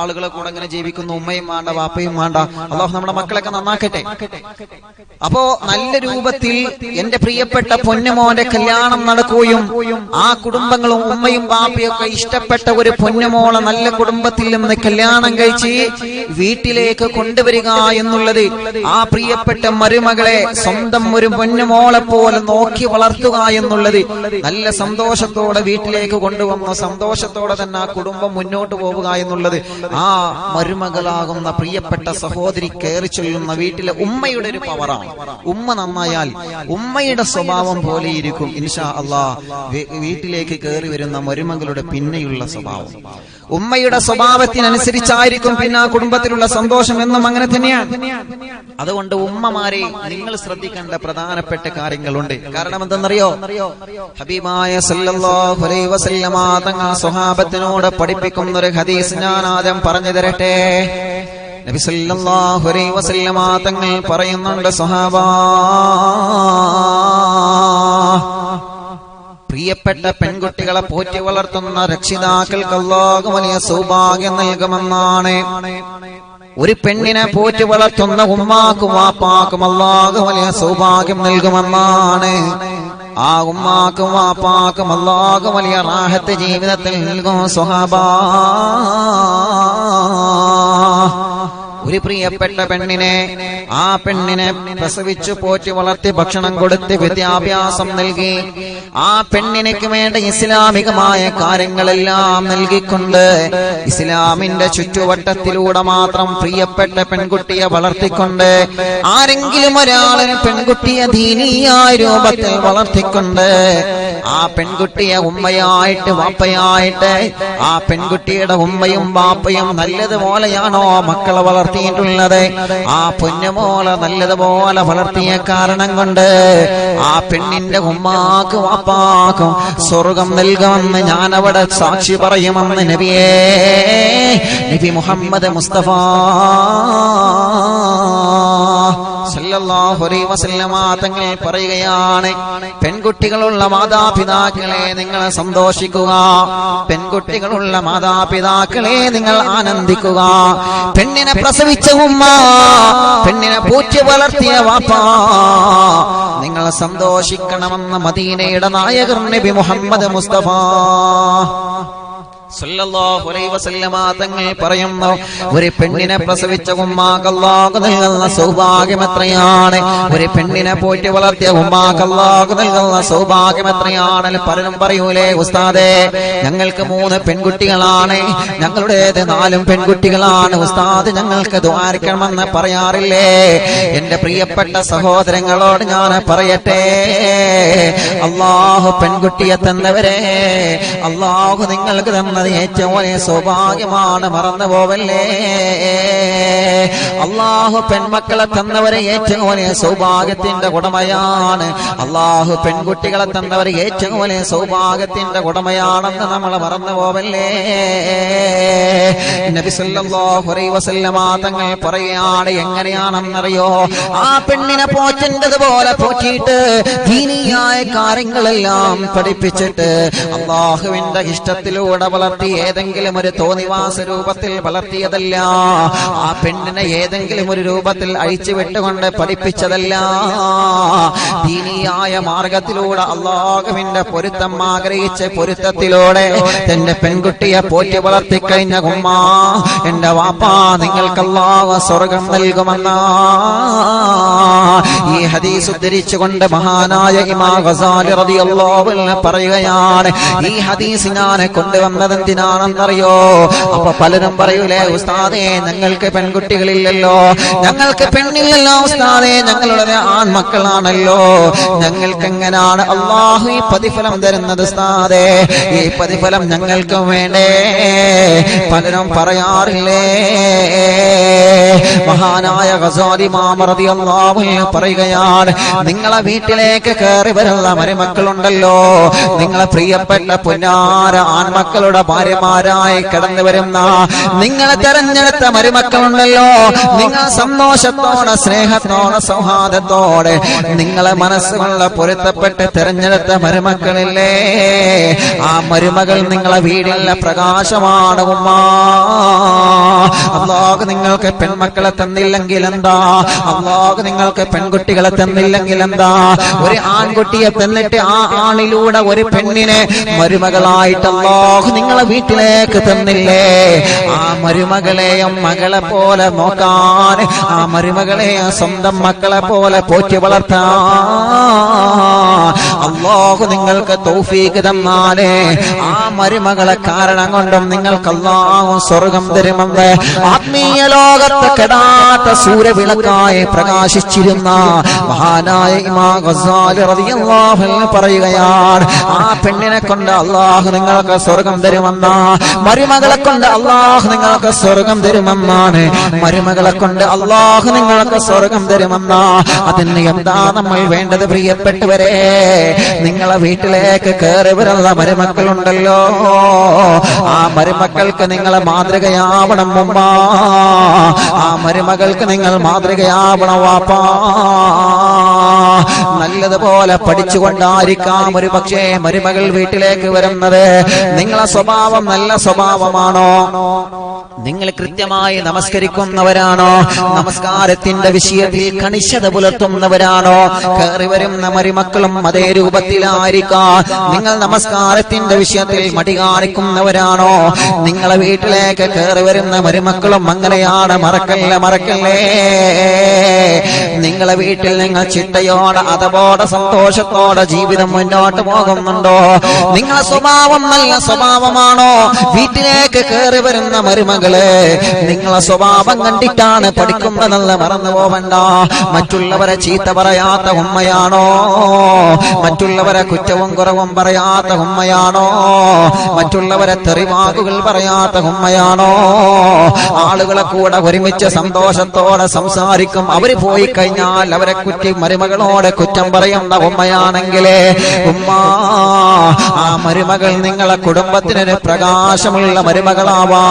ആളുകളെ കൂടെ ഇങ്ങനെ ജീവിക്കുന്നു ഉമ്മയും വേണ്ട വാപ്പയും വേണ്ട. അള്ളാഹു നമ്മുടെ മക്കളൊക്കെ നന്നാക്കട്ടെ. അപ്പോ നല്ല രൂപത്തിൽ എന്റെ പ്രിയപ്പെട്ട പൊന്നുമോന്റെ കല്യാണം നടക്കുകയും ആ കുടുംബങ്ങളും ഉമ്മയും വാപ്പയും ഒക്കെ ഇഷ്ടപ്പെട്ട ഒരു പൊന്നുമോളെ നല്ല കുടുംബത്തിൽ നിന്ന് കല്യാണം കഴിച്ച് വീട്ടിലേക്ക് കൊണ്ടുവരിക എന്നുള്ളത് ആ പ്രിയപ്പെട്ട മരുമകളെ സ്വന്തം ഒരു പൊന്നുമോളെ പോലെ നോക്കി വളർത്തുക എന്നുള്ളത് നല്ല സന്തോഷത്തോടെ വീട്ടിലേക്ക് കൊണ്ടുവന്ന സന്തോഷത്തോടെ തന്നെ ആ കുടുംബം മുന്നോട്ട് പോവുക എന്നുള്ളത് ആ മരുമകളാകുന്ന പ്രിയപ്പെട്ട സഹോദരി കയറി ചൊല്ലുന്ന വീട്ടിലെ ഉമ്മയുടെ ഒരു പവറാണ് ഉമ്മ നന്നായാൽ ഉമ്മയുടെ സ്വഭാവം പോലെയിരിക്കും ഇൻഷാ അള്ളാ വീട്ടിലേക്ക് കയറി വരുന്ന മരുമകളുടെ പിന്നെയുള്ള സ്വഭാവം. ഉമ്മയുടെ സ്വഭാവത്തിനനുസരിച്ചായിരിക്കും പിന്നെ ആ കുടുംബത്തിലുള്ള സന്തോഷം എന്നും അങ്ങനെ തന്നെയാണ്. അതുകൊണ്ട് ഉമ്മമാരെ നിങ്ങൾ ശ്രദ്ധിക്കേണ്ട പ്രധാനപ്പെട്ട കാര്യങ്ങളുണ്ട്. കാരണം എന്തെന്നറിയോ? ഹബീബായ തങ്ങൾ സ്വഹാബത്തിനോട് പഠിപ്പിക്കുന്ന ഒരു ഹദീസ് ഞാൻ ആദ്യം പറഞ്ഞു തരട്ടെ. നബി സല്ലല്ലാഹു അലൈഹി വസല്ലമ തങ്ങൾ പറയുന്നുണ്ട് സ്വഹാബാ പ്രിയപ്പെട്ട പെൺകുട്ടികളെ പോറ്റി വളർത്തുന്ന രക്ഷിതാക്കൾക്ക് അല്ലാഹു വലിയ സൗഭാഗ്യം നൽകുമെന്നാണ് ഒരു പെണ്ണിനെ പോറ്റി വളർത്തുന്ന ഉമ്മാക്കും വാപ്പാക്കും അല്ലാഹു വലിയ സൗഭാഗ്യം നൽകുമെന്നാണ്. ആ ഉമ്മാക്കും വാപ്പാക്കും അല്ലാഹു വലിയ റാഹത്ത് ജീവിതത്തിൽ നൽകും സ്വഹാബാ. ഒരു പ്രിയപ്പെട്ട പെണ്ണിനെ ആ പെണ്ണിനെ പ്രസവിച്ചു പോറ്റി വളർത്തി ഭക്ഷണം കൊടുത്ത് വിദ്യാഭ്യാസം നൽകി. ആ പെണ്ണിനക്ക് വേണ്ട ഇസ്ലാമികമായ കാര്യങ്ങളെല്ലാം നൽകിക്കൊണ്ട് ഇസ്ലാമിന്റെ ചുറ്റുവട്ടത്തിലൂടെ മാത്രം പ്രിയപ്പെട്ട പെൺകുട്ടിയെ വളർത്തിക്കൊണ്ട് ആരെങ്കിലും ഒരാളെ പെൺകുട്ടിയെ ദീനീയായ രൂപത്തിൽ വളർത്തിക്കൊണ്ട് ആ പെൺകുട്ടിയെ ഉമ്മയായിട്ട് വാപ്പയായിട്ട് ആ പെൺകുട്ടിയുടെ ഉമ്മയും വാപ്പയും നല്ലതുപോലെയാണോ മക്കളെ വളർത്തിയിട്ടുള്ളത് ആ പൊന്നുമോളെ നല്ലതുപോലെ വളർത്തിയ കാരണം കൊണ്ട് ആ പെണ്ണിന്റെ ഉമ്മാക്കും അപ്പാക്കും സ്വർഗം നൽകുമെന്ന് ഞാൻ അവിടെ സാക്ഷി പറയുമെന്ന് നബിയേ നബി മുഹമ്മദ് മുസ്തഫ. തങ്ങൾ പറയുകയാണ് പെൺകുട്ടികളുള്ള മാതാപിതാക്കളെ നിങ്ങൾ സന്തോഷിക്കുക പെൺകുട്ടികളുള്ള മാതാപിതാക്കളെ നിങ്ങൾ ആനന്ദിക്കുക. പെണ്ണിനെ പ്രസവിച്ച ഉമ്മ പെണ്ണിനെ പൂറ്റി വളർത്തിയ വാപ്പ നിങ്ങൾ സന്തോഷിക്കണമെന്ന് മദീനയുടെ നായകർ നബി മുഹമ്മദ് മുസ്തഫ. തങ്ങൾ പറയുന്നു ഒരു പെണ്ണിനെ പ്രസവിച്ച ഉമ്മാക്കല്ലാകു നൽകുന്ന സൗഭാഗ്യം എത്രയാണ്? ഒരു പെണ്ണിനെ പോറ്റി വളർത്തിയ ഉമ്മാക്കല്ലാകു നൽകുന്ന സൗഭാഗ്യം എത്രയാണ് പലരും പറയൂലേ ഉസ്താദേ? ഞങ്ങൾക്ക് മൂന്ന് പെൺകുട്ടികളാണ്. ഞങ്ങളുടേത് നാലും പെൺകുട്ടികളാണ്. ഉസ്താദ് ഞങ്ങൾക്ക് ദ്വാരിക്കണമെന്ന് പറയാറില്ലേ? എന്റെ പ്രിയപ്പെട്ട സഹോദരങ്ങളോട് ഞാൻ പറയട്ടെ. അള്ളാഹു പെൺകുട്ടിയെ തന്നവരെ അള്ളാഹു നിങ്ങൾക്ക് തന്നത് ഏറ്റവും വലിയ സൗഭാഗ്യമാണ് മറന്നു പോവല്ലേ അള്ളാഹു പെൺമക്കളെ തന്നവരെ ഏറ്റവും വലിയ സൗഭാഗ്യത്തിന്റെ ഉടമയാണ്. അള്ളാഹു പെൺകുട്ടികളെ തന്നവരെ ഏറ്റവും വലിയ സൗഭാഗ്യത്തിന്റെ ഉടമയാണെന്ന് നമ്മൾ മറന്നു പോവല്ലേ തങ്ങൾ പറയുകയാണ് എങ്ങനെയാണെന്നറിയോ? ആ പെണ്ണിനെ പോറ്റേണ്ടത് പോലെ പോറ്റിയിട്ട് ദീനിയായ കാര്യങ്ങളെല്ലാം പഠിപ്പിച്ചിട്ട് അള്ളാഹുവിന്റെ ഇഷ്ടത്തിലൂടെ വളർത്തി ഏതെങ്കിലും ഒരു തോന്നിവാസ രൂപത്തിൽ വളർത്തിയതല്ല. ആ പെണ്ണിനെ ഏതെങ്കിലും ഒരു രൂപത്തിൽ അഴിച്ചു വിട്ടുകൊണ്ട് പഠിപ്പിച്ചതല്ല. ദീനിയായ മാർഗത്തിലൂടെ അള്ളാഹുവിന്റെ പൊരുത്തം ആഗ്രഹിച്ച് പൊരുത്തത്തിലൂടെ തന്റെ പെൺകുട്ടിയെ പോറ്റി വളർത്തി കഴിഞ്ഞ ഉമ്മ എന്റെ വാപ്പാ നിങ്ങൾക്ക് അള്ളാഹു സ്വർഗം നൽകുമെന്ന. ഈ ഹദീസ് ഉദ്ധരിച്ചുകൊണ്ട് മഹാനായ ഇമാ ഗസാലി റളിയല്ലാഹു അൻഹു പറയുകയാണ് ഈ ഹദീസ് ഞാൻ കൊണ്ടുവന്നത് എന്തിനാണെന്നറിയോ? അപ്പൊ പലരും പറയൂലേ ഉസ്താദേ ഞങ്ങൾക്ക് പെൺകുട്ടികളില്ലല്ലോ. ഞങ്ങൾക്ക് പെണ്ണില്ലല്ലോ ഉസ്താദേ ഞങ്ങളുടെ ആൺമക്കളാണല്ലോ. ഞങ്ങൾക്ക് എങ്ങനാണ് അള്ളാഹു ഈ പ്രതിഫലം തരുന്നത് ഉസ്താദേ? ഈ പ്രതിഫലം ഞങ്ങൾക്കും വേണ്ടേ? പലരും പറയാറില്ലേ? മഹാനായ ഗസാലി മാമറതി അള്ളാഹു പറയുകയാണ് നിങ്ങളെ വീട്ടിലേക്ക് കയറി വരുന്ന മരുമക്കളുണ്ടല്ലോ. നിങ്ങളെ പ്രിയപ്പെട്ട പുന്നാര ആൺമക്കളുടെ ഭാര്യമാരായി കടന്നു വരുന്ന നിങ്ങളെ തെരഞ്ഞെടുത്ത മരുമക്കളുണ്ടല്ലോ. നിങ്ങൾ സന്തോഷത്തോടെ സ്നേഹത്തോടെ സൗഹാർദ്ദത്തോടെ നിങ്ങളെ മനസ്സുകൊണ്ട് പൊരുത്തപ്പെട്ട് തെരഞ്ഞെടുത്ത മരുമക്കളില്ലേ? ആ മരുമകൾ നിങ്ങളെ വീടിലെ പ്രകാശമാണ് ഉമ്മ. അള്ളാഹ് നിങ്ങൾക്ക് പെൺമക്കളെ തന്നില്ലെങ്കിൽ എന്താ? അള്ളാഹ് നിങ്ങൾക്ക് പെൺകുട്ടികളെ തന്നില്ലെങ്കിൽ എന്താ? ഒരു ആൺകുട്ടിയെ തന്നിട്ട് ആ ആണിലൂടെ ഒരു പെണ്ണിനെ മരുമകളായിട്ട് അള്ളാഹു നിങ്ങളെ വീട്ടിലേക്ക് തന്നില്ലേ? ആ മരുമകളെയും മകളെ പോലെ നോക്കാൻ ആ മരുമകളെയും സ്വന്തം മക്കളെ പോലെ പോറ്റി വളർത്താൻ. അള്ളാഹു നിങ്ങൾക്ക് തൗഫീക്ക് തന്നാലേ. ആ മരുമകളെ കാരണം കൊണ്ടും നിങ്ങൾക്ക് അള്ളാഹു സ്വർഗം തരുമെന്ന് ആത്മീയ ലോകത്തെ കെടാത്ത സൂര്യവിളക്കായി പ്രകാശിച്ചിരുന്ന മഹാനായ ഇമാ റളിയല്ലാഹു പറയുകയാണ് ആ പെണ്ണിനെ കൊണ്ട് അള്ളാഹു നിങ്ങൾക്ക് സ്വർഗം തരുമെന്ന മരുമകളെ കൊണ്ട് അള്ളാഹു നിങ്ങൾക്ക് സ്വർഗം തരുമെന്നാണ്. മരുമകളെ കൊണ്ട് അള്ളാഹു നിങ്ങൾക്ക് സ്വർഗം തരുമെന്ന. അതിന് എന്താ നമ്മൾ വേണ്ടത് പ്രിയപ്പെട്ടവരെ? നിങ്ങളെ വീട്ടിലേക്ക് കയറി വരുന്ന മരുമക്കളുണ്ടല്ലോ. ആ മരുമക്കൾക്ക് നിങ്ങളെ മാതൃകയാവണം മുമ്പ ആ മരുമകൾക്ക് നിങ്ങൾ മാതൃകയാവണം വാപ്പാ. നല്ലതുപോലെ പഠിച്ചുകൊണ്ടായിരിക്കാം ഒരു പക്ഷേ മരുമകൾ വീട്ടിലേക്ക് വരുന്നത്. നിങ്ങളെ സ്വഭാവം നല്ല സ്വഭാവമാണോ? നിങ്ങൾ കൃത്യമായി നമസ്കരിക്കുന്നവരാണോ? നമസ്കാരത്തിന്റെ വിഷയത്തിൽ കണിശത പുലർത്തുന്നവരാണോ? കയറി വരുന്ന മരുമക്കളും അതേ രൂപത്തിലായിരിക്കാം. നിങ്ങൾ നമസ്കാരത്തിന്റെ വിഷയത്തിൽ മടി കാണിക്കുന്നവരാണോ? നിങ്ങളെ വീട്ടിലേക്ക് കയറി വരുന്ന മരുമക്കളും അങ്ങനെയാണ്. മറക്കല്ലേ മറക്കല്ലേ? നിങ്ങളെ വീട്ടിൽ നിങ്ങൾ ചിട്ടയോടെ അതപോടെ സന്തോഷത്തോടെ ജീവിതം മുന്നോട്ട് പോകുന്നുണ്ടോ? നിങ്ങളെ സ്വഭാവം നല്ല സ്വഭാവമാണോ? വീട്ടിലേക്ക് കയറി വരുന്ന മരുമകളെ നിങ്ങളെ സ്വഭാവം കണ്ടിട്ടാണ് പഠിക്കുന്നതെന്ന് മറന്നു പോവണ്ട. മറ്റുള്ളവരെ ചീത്ത പറയാത്ത ഉമ്മയാണോ? മറ്റുള്ളവരെ കുറ്റവും കുറവും പറയാത്ത ഉമ്മയാണോ? മറ്റുള്ളവരെ തെറിവാകുകൾ പറയാത്ത ഉമ്മയാണോ? ആളുകളെ കൂടെ ഒരുമിച്ച് സന്തോഷത്തോടെ സംസാരിക്കും. അവർ പോയി കഴിഞ്ഞാൽ അവരെ കുറ്റി മരുമകളോട് കുറ്റം പറയുന്ന ഉമ്മയാണെങ്കിലേ ഉമ്മ ആ മരുമകൾ നിങ്ങളെ കുടുംബത്തിനൊരു പ്രകാശമുള്ള മരുമകളാവാ.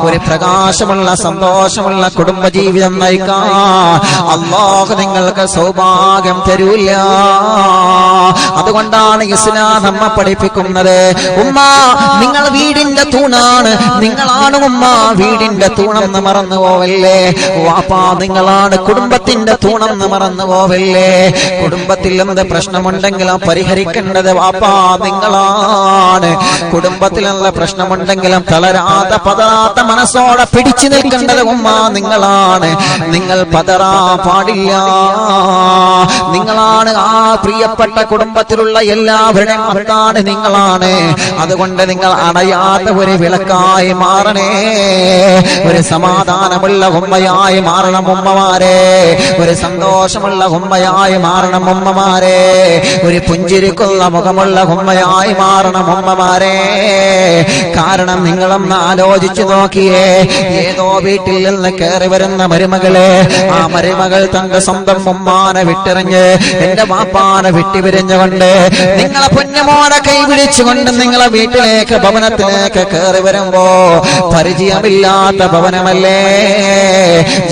ഒരു പ്രകാശമുള്ള സന്തോഷമുള്ള കുടുംബജീവിതം നയിക്കാ. അള്ളാഹു നിങ്ങൾക്ക് സൗഭാഗ്യം തരൂല്ല അതുകൊണ്ടാണ് ഇസ്ലാം നമ്മ പഠിപ്പിക്കുന്നത്. ഉമ്മ നിങ്ങൾ വീടിന്റെ തൂണാണ്. നിങ്ങളാണ് ഉമ്മ വീടിന്റെ തൂണെന്ന് മറന്നു പോവല്ലേ? വാപ്പാ നിങ്ങളാണ് കുടുംബത്തിന്റെ തൂണെന്ന് മറന്നു പോവല്ലേ? കുടുംബത്തിൽ എന്ത് പ്രശ്നമുണ്ടെങ്കിലും പരിഹരിക്കേണ്ടത് വാപ്പാ. നിങ്ങളാണ്. കുടുംബത്തിലുള്ള പ്രശ്നമുണ്ടെങ്കിലും തളരാതെ പതറാത്ത മനസ്സോടെ പിടിച്ചു നിൽക്കേണ്ടത് ഉമ്മ നിങ്ങളാണ്. നിങ്ങൾ പതറാ പാടില്ല. നിങ്ങളാണ് ആ പ്രിയപ്പെട്ട കുടുംബത്തിലുള്ള എല്ലാവരുടെയും മക്കളാണ് നിങ്ങളാണ്. അതുകൊണ്ട് നിങ്ങൾ അടയാത്ത ഒരു വിളക്കായി മാറണേ. ഒരു സമാധാനമുള്ള ഉമ്മയായി മാറണം ഉമ്മമാരെ. ഒരു സന്തോഷമുള്ള ഉമ്മയായി മാറണം ഉമ്മമാരെ. ഒരു പുഞ്ചിരിക്കുന്ന മുഖമുള്ള ഉമ്മയായി മാറണം ഉമ്മമാരെ കാരണം നിങ്ങളൊന്ന് ആലോചിച്ചു നോക്കിയേ ഏതോ വീട്ടിൽ നിന്ന് കയറി വരുന്ന മരുമകളെ ആ മരുമകൾ തന്റെ സ്വന്തം ഉമ്മാനെ വിട്ടെറിഞ്ഞ് എന്റെ വാപ്പാനെ വിട്ടുപിരിഞ്ഞുകൊണ്ട് നിങ്ങളെ പൊന്നമോടെ കൈപിടിച്ചുകൊണ്ട് നിങ്ങളെ വീട്ടിലേക്ക് ഭവനത്തിലേക്ക് കയറി വരുമ്പോ പരിചയമില്ലാത്ത ഭവനമല്ലേ?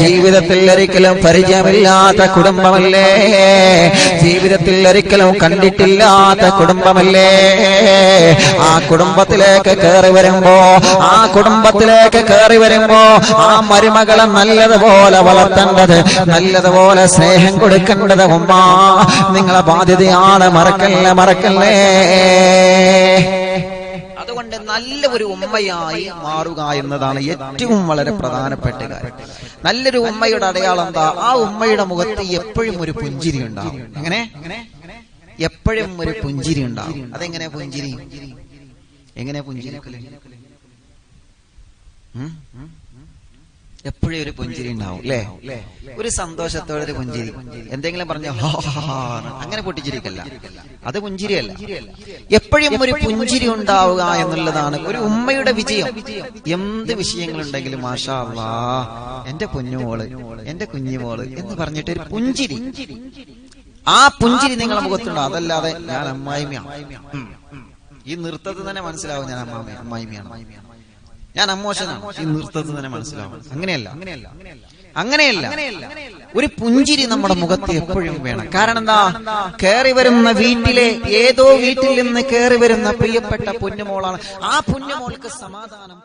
ജീവിതത്തിൽ ഒരിക്കലും പരിചയമില്ലാത്ത കുടുംബമല്ലേ? ജീവിതത്തിൽ ഒരിക്കലും കണ്ടിട്ടില്ലാത്ത കുടുംബമല്ലേ? ആ കുടുംബത്തിലേക്ക് കയറി വരുമ്പോ ആ കുടുംബത്തിലേക്ക് കയറി വരുമ്പോ ആ മരുമകളെ നല്ലതുപോലെ വളർത്തേണ്ടത് നല്ലതുപോലെ സ്നേഹം കൊടുക്കേണ്ടത് ഉമ്മ നിങ്ങളെ ബാധ്യതയാണ് മറക്കല്ലേ മറക്കല്ലേ? അതുകൊണ്ട് നല്ല ഒരു ഉമ്മയായി മാറുക എന്നതാണ് ഏറ്റവും വളരെ പ്രധാനപ്പെട്ട കാര്യം. നല്ലൊരു ഉമ്മയുടെ അടയാളം എന്താ? ആ ഉമ്മയുടെ മുഖത്ത് എപ്പോഴും ഒരു പുഞ്ചിരി ഉണ്ടാവും. എങ്ങനെ? എപ്പോഴും ഒരു പുഞ്ചിരി ഉണ്ടാവും. അതെങ്ങനെ പുഞ്ചിരി? എങ്ങനെ പുഞ്ചിരി? എപ്പോഴും ഒരു പുഞ്ചിരി ഉണ്ടാവും അല്ലേ ഒരു സന്തോഷത്തോടെ ഒരു പുഞ്ചിരി. എന്തെങ്കിലും പറഞ്ഞ അങ്ങനെ പൊട്ടിച്ചിരിക്കല്ല. അത് പുഞ്ചിരിയല്ല. എപ്പോഴും ഒരു പുഞ്ചിരി ഉണ്ടാവുക എന്നുള്ളതാണ് ഒരു ഉമ്മയുടെ വിജയം. എന്ത് വിഷയങ്ങളുണ്ടെങ്കിലും മാഷാ അള്ളാ എന്റെ കുഞ്ഞുമോൾ എന്റെ കുഞ്ഞുമോൾ എന്ന് പറഞ്ഞിട്ട് ഒരു പുഞ്ചിരി. ആ പുഞ്ചിരി നിങ്ങളെ മുഖത്തുണ്ടോ? അതല്ലാതെ ഞാൻ അമ്മായിമ്മയാണ്. ഈ നൃത്തത്തിൽ തന്നെ മനസ്സിലാവും ഞാൻ അമ്മാമ അമ്മായിമിയാണ് ഞാൻ അമ്മോശനാണ്. ഈ നൃത്തത്തിൽ തന്നെ മനസ്സിലാവും. അങ്ങനെയല്ല. അങ്ങനെയല്ല. ഒരു പുഞ്ചിരി നമ്മുടെ മുഖത്ത് എപ്പോഴും വേണം. കാരണം എന്താ? കയറി വരുന്ന വീട്ടിലെ ഏതോ വീട്ടിൽ നിന്ന് കയറി വരുന്ന പ്രിയപ്പെട്ട പൊന്നുമോളാണ്. ആ പൊന്നുമോൾക്ക് സമാധാനം